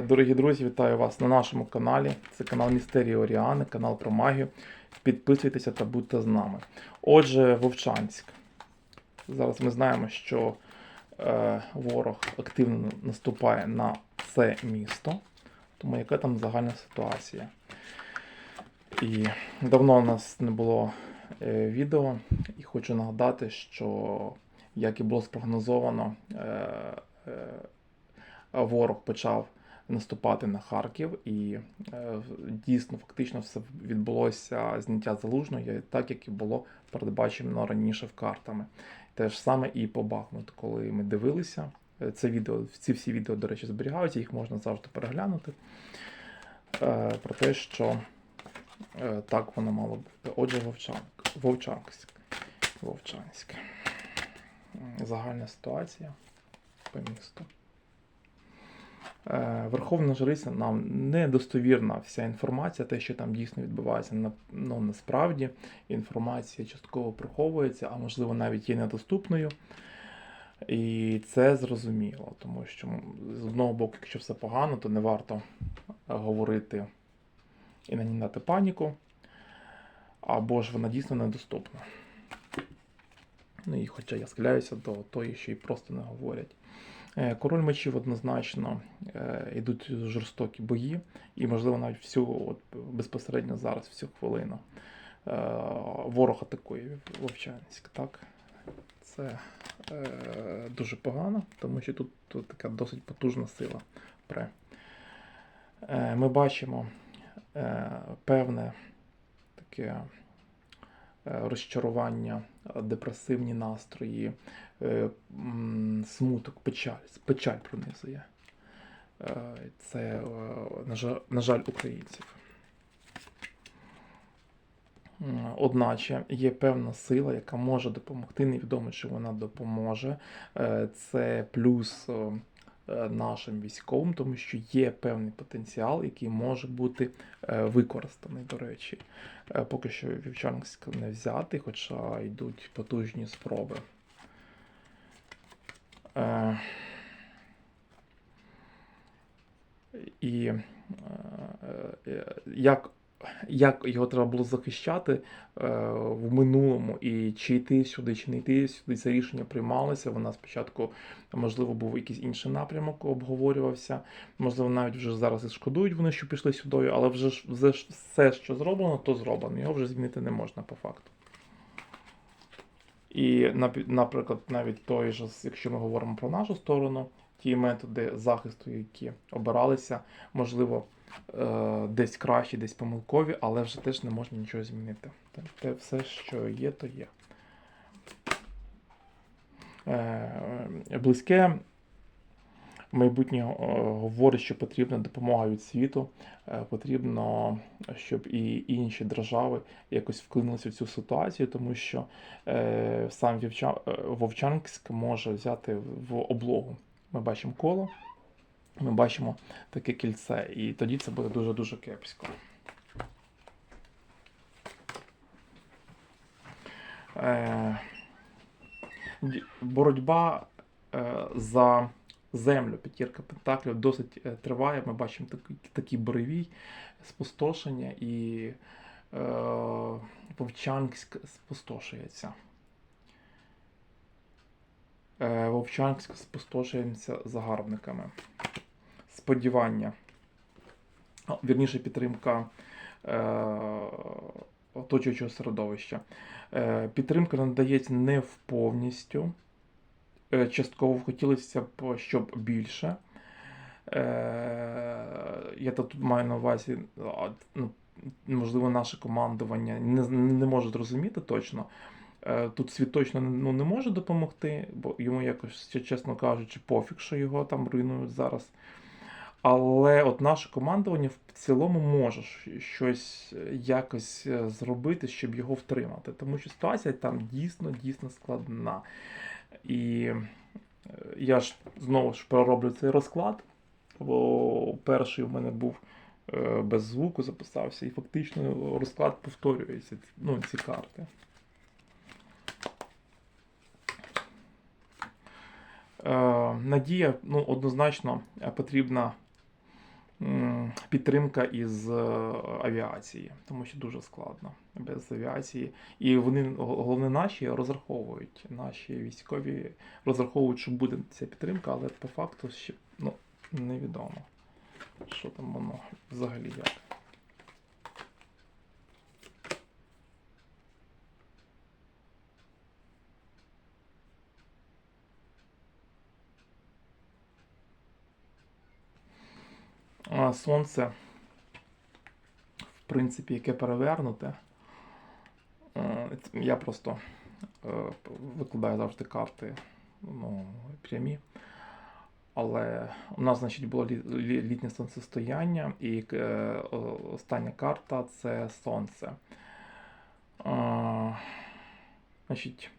Е, Дорогі друзі, вітаю вас на нашому каналі. Це канал Містерії Оріани, канал про магію. Підписуйтеся та будьте з нами. Отже, Вовчанськ. Зараз ми знаємо, що е, ворог активно наступає на це місто. Тому яка там загальна ситуація? І давно у нас не було е, відео, і хочу нагадати, що як і було спрогнозовано, е, е, ворог почав наступати на Харків, і е, дійсно фактично все відбулося зняття залужного, я- так як і було передбачено раніше в картами. Те ж саме і по Бахмуту, коли ми дивилися. е, Це відео, ці всі відео, до речі, зберігаються, їх можна завжди переглянути. Е, про те, що так воно мало бути. Отже, Вовчанк, Вовчанськ. Вовчанськ. Загальна ситуація по місту. Е, Верховна Жриця нам недостовірна вся інформація, те, що там дійсно відбувається, ну, насправді інформація частково приховується, а можливо навіть є недоступною. І це зрозуміло, тому що з одного боку, якщо все погано, то не варто говорити і нагнітати паніку, або ж вона дійсно недоступна. Ну і хоча я схиляюся до тої, що й просто не говорять. Е, Король мечів однозначно е, йдуть жорстокі бої, і, можливо, навіть всю от, безпосередньо зараз, всю хвилину. Е, Ворог атакує Вовчанськ, так? Це е, дуже погано, тому що тут, тут така досить потужна сила. Пре. Е, Ми бачимо е, певне таке е, розчарування, е, депресивні настрої, е, смуток, печаль, печаль пронизує. Е, Це, на жаль, українців. Одначе є певна сила, яка може допомогти. Невідомо, чи вона допоможе. Це плюс нашим військовим, тому що є певний потенціал, який може бути е, використаний, до речі. Е, Поки що Вівчанськ не взятий, хоча йдуть потужні спроби. Е, І е, е, як, як його треба було захищати е, в минулому, і чи йти сюди, чи не йти сюди, це рішення приймалося. Вона спочатку, можливо, був якийсь інший напрямок, обговорювався. Можливо, навіть вже зараз і шкодують вони, що пішли сюди, але вже вже все, що зроблено, то зроблено. Його вже змінити не можна по факту. І, наприклад, навіть той же, якщо ми говоримо про нашу сторону, ті методи захисту, які обиралися, можливо, десь кращі, десь помилкові, але вже теж не можна нічого змінити. Те- все, що є, то є. Е, Близьке майбутнє е, говорить, що потрібна допомога від світу, е, потрібно, щоб і інші держави якось вклинилися в цю ситуацію, тому що е, сам е, Вовчанськ може взяти в облогу. Ми бачимо коло, ми бачимо таке кільце, і тоді це буде дуже-дуже кепсько. Е, боротьба е, за землю, п'ятірка пентаклів досить е, триває. Ми бачимо такий, такий буревій, спустошення і е, Вовчанськ спустошується. Е, Вовчанськ спустошується загарбниками. Сподівання. Вірніше підтримка е, оточуючого середовища. Е, підтримка надається не в повністю. Частково хотілося б, щоб більше. Я тут маю на увазі, ну, можливо, наше командування не, не може зрозуміти точно. Е, Тут світ точно ну, не може допомогти, бо йому якось, чесно кажучи, пофіг, що його там руйнують зараз. Але от наше командування в цілому може щось е, якось е, зробити, щоб його втримати. Тому що ситуація там дійсно дійсно складна. І я ж знову ж пророблю цей розклад, бо перший у мене був без звуку, записався, і фактично розклад повторюється, ну, ці карти. Надія, ну, однозначно е, потрібна підтримка із е, авіації, тому що дуже складно без авіації. І вони головне наші розраховують. Наші військові розраховують, що буде ця підтримка, але по факту ще ну, невідомо, що там воно взагалі як. Сонце, в принципі, яке перевернуте. Е, Я просто е, викладаю завжди карти ну, прямі. Але у нас, значить, було лі- лі- літнє сонцестояння, і е, остання карта це сонце. Значить,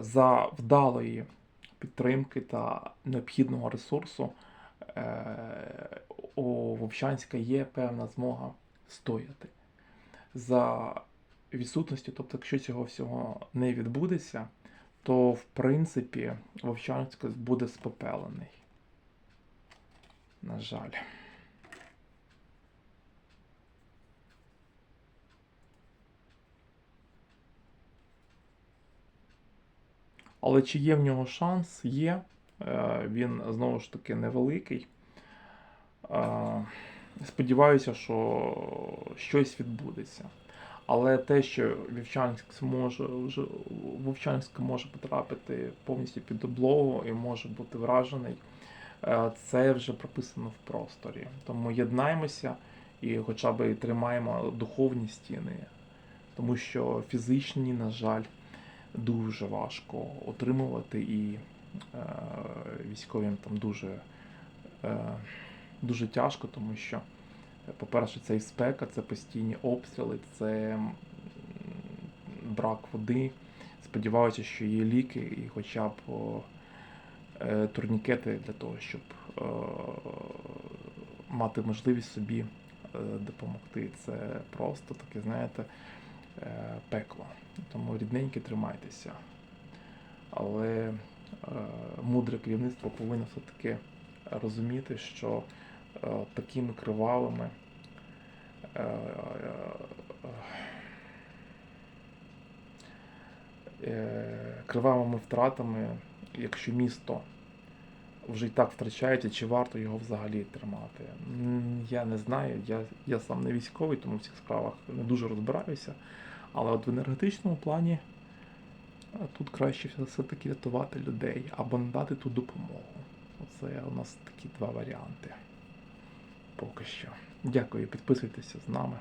за вдалої підтримки та необхідного ресурсу у Вовчанська є певна змога стояти. За відсутністю, тобто, якщо цього всього не відбудеться, то в принципі Вовчанськ буде спопелений. На жаль. Але чи є в нього шанс? Є. Е, Він знову ж таки невеликий. Е, Сподіваюся, що щось відбудеться. Але те, що Вівчанськ може вже Вовчанськ може потрапити повністю під облогу і може бути вражений, е, це вже прописано в просторі. Тому єднаємося і хоча б тримаємо духовні стіни, тому що фізичні, на жаль, дуже важко отримувати, і військовим там дуже, е, дуже тяжко, тому що, по-перше, це і спека, це постійні обстріли, це брак води. Сподіваюся, що є ліки і хоча б е, турнікети для того, щоб е, мати можливість собі е, допомогти. Це просто таке, знаєте, е, пекло. Тому рідненькі тримайтеся. Але е, мудре керівництво повинно все-таки розуміти, що е, такими кривавими е, е, кривавими втратами, якщо місто вже і так втрачається, чи варто його взагалі тримати. Я не знаю, я, я сам не військовий, тому в цих справах не дуже розбираюся. Але от в енергетичному плані е, тут краще все- все-таки рятувати людей або надати ту допомогу. Оце у нас такі два варіанти. Поки що. Дякую, підписуйтеся з нами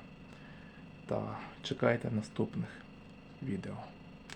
та чекайте наступних відео.